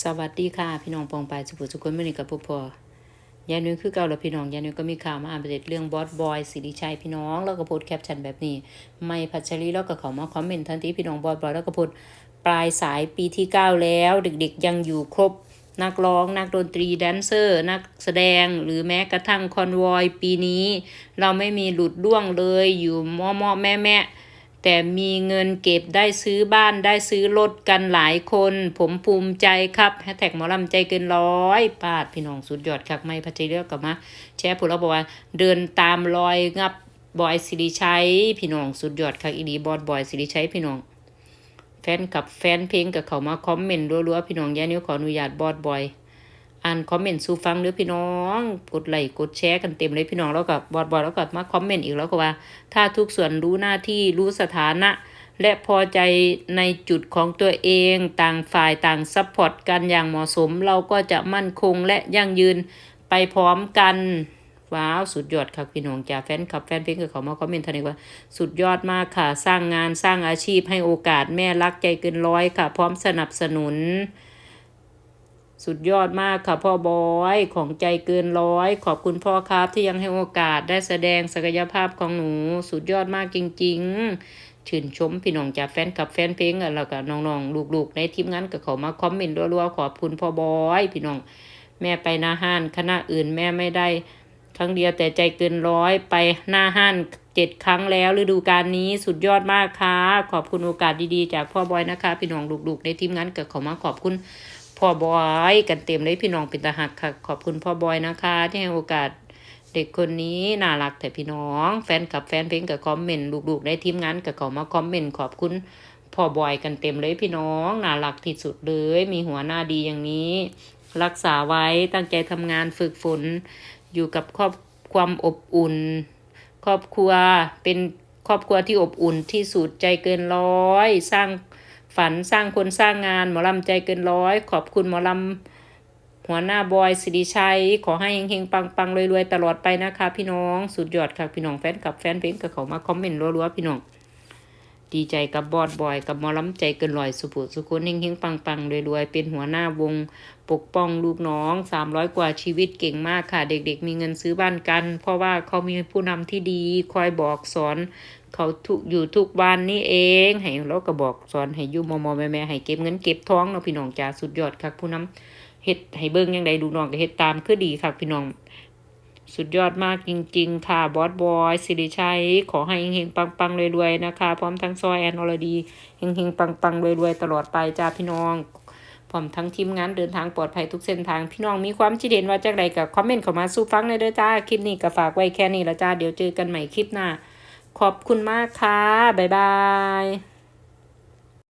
สวัสดีค่ะ พี่น้องปองปายสุภุสุคนมื่อนี้กับพวกพอยานุ้ยคือเก่าแล้วพี่น้องยานุ้ยก็มีข่าวมาอ่านประเด็นเรื่องบอสบอยสิริชัยพี่น้อง แล้วก็โพสแคปชั่นแบบนี้ ไม่พัชรีแล้วก็เขามาคอมเมนต์ทันทีพี่น้องบอสบอยแล้วก็โพสปลายสายปีที่เก้าแล้ว เด็กๆยังอยู่ครบ นักร้อง นักดนตรีแดนเซอร์ นักแสดงหรือแม้กระทั่งคอนวอยปีนี้ เราไม่มีหลุดล่วงเลยอยู่มอมอแม่แม่ แต่มีเงินเก็บได้ซื้อบ้านได้ซื้อรถกันหลายคน ผมภูมิใจครับแฮชแท็กหมอลำใจเกินร้อยปาดพี่น้องสุดยอดคักไม่พัชเลือกกับมาแชร์ผู้เราบอกว่าเดินตามรอยงับบอยสิริชัยพี่น้องสุดยอดคักอีดีบอดบอยสิริชัยพี่น้อง แฟนกับแฟนเพลงกับเขามาคอมเมนต์รัวๆพี่น้องย่านิ้วขออนุญาตบอดบอย อ่านคอมเมนต์สู่ฟังเด้อพี่น้อง กดไลค์กดแชร์กันเต็มเลยพี่น้องแล้วกับบอดบอดแล้วก็มาคอมเมนต์อีกแล้วก็ว่า ถ้าทุกส่วนรู้หน้าที่รู้สถานะ และพอใจในจุดของตัวเองต่างฝ่ายต่างซัพพอร์ตกันอย่างเหมาะสม เราก็จะมั่นคงและยั่งยืนไปพร้อมกันว้าวสุดยอดค่ะพี่น้องจ้าแฟนคลับแฟนเพลงกับเขามาคอมเมนต์ทันทีว่า สุดยอดมากค่ะ สร้างงานสร้างอาชีพให้โอกาสแม่รักใจเกินร้อยค่ะ พร้อมสนับสนุน สุดยอดมากค่ะพ่อบอยของใจเกินร้อย ขอบคุณพ่อครับที่ยังให้โอกาสได้แสดงศักยภาพของหนู สุดยอดมากจริง ๆ ชื่นชมพี่น้องจากแฟนคลับแฟนเพลงแล้วก็น้องๆลูกๆ ในทีมงานกับเขามาคอมเมนต์รัวๆขอบคุณพ่อบอย พี่น้องแม่ไปหน้าห้านคณะอื่นแม่ไม่ได้ครั้งเดียวแต่ใจเกินร้อยไปหน้าห้านเจ็ดครั้งแล้วฤดูกาลนี้สุดยอดมากค่ะขอบคุณโอกาสดีๆ จากพ่อบอยนะคะ พี่น้องลูกๆในทีมงานกับเขามาขอบคุณ พ่อบอยกันเต็มเลยพี่น้องเป็นตาหักค่ะ ขอบคุณพ่อบอยนะคะ ที่ให้โอกาสเด็กคนนี้น่ารักแต่พี่น้อง แฟนกับแฟนเพลงกับคอมเมนต์ลูกๆในทีมงานกับเขามาคอมเมนต์ขอบคุณพ่อบอยกันเต็มเลยพี่น้องน่ารักที่สุดเลย มีหัวหน้าดีอย่างนี้ รักษาไว้ตั้งใจทำงานฝึกฝน อยู่กับครอบความอบอุ่น ครอบครัวเป็นครอบครัวที่อบอุ่นที่สุดใจเกินร้อย สร้าง ฝันสร้างคนสร้างงานหมอลำใจเกินร้อย ขอบคุณหมอลำหัวหน้าบอยสิริชัย ขอให้เฮงๆปังๆรวยๆตลอดไปนะคะ พี่น้องสุดยอดค่ะพี่น้องแฟนกับแฟนเพลงกับเขามาคอมเมนต์รัวๆพี่น้องดีใจกับบอดบอยกับหมอลำใจเกินร้อยสุภุสุคนเฮงๆปังๆรวยๆ เป็นหัวหน้าวง ปกป้องลูกน้อง300กว่าชีวิตเก่งมากค่ะ เด็กๆ มีเงินซื้อบ้านกัน เพราะว่าเขามีผู้นำที่ดีคอยบอกสอน เขาทุกอยู่ทุกวันนี่เองให้เราก็บอกสอนให้อยู่มอมอแม่แม่ให้เก็บเงินเก็บท้องเนาะพี่น้องจ้าสุดยอดค่ะผู้นำเฮ็ดให้เบิ่งยังไงดูน้องก็เฮ็ดตามคือดีค่ะพี่น้อง สุดยอดมากจริง ๆ ค่ะบอสบอยสิริชัย ขอให้เฮงๆปังๆรวยๆนะคะ พร้อมทั้งซอยแอนอรดีเฮงๆปังๆรวยๆตลอดไปจ้าพี่น้องพร้อมทั้งทีมงานเดินทางปลอดภัยทุกเส้นทางพี่น้องมีความคิดเห็นว่าจังไรกับคอมเมนต์เข้ามาสู้ฟังเลยเด้อจ้าคลิปนี้ก็ฝากไว้แค่นี้ละจ้าเดี๋ยวเจอกันใหม่คลิปหน้า ขอบคุณมากค่ะ บ๊ายบาย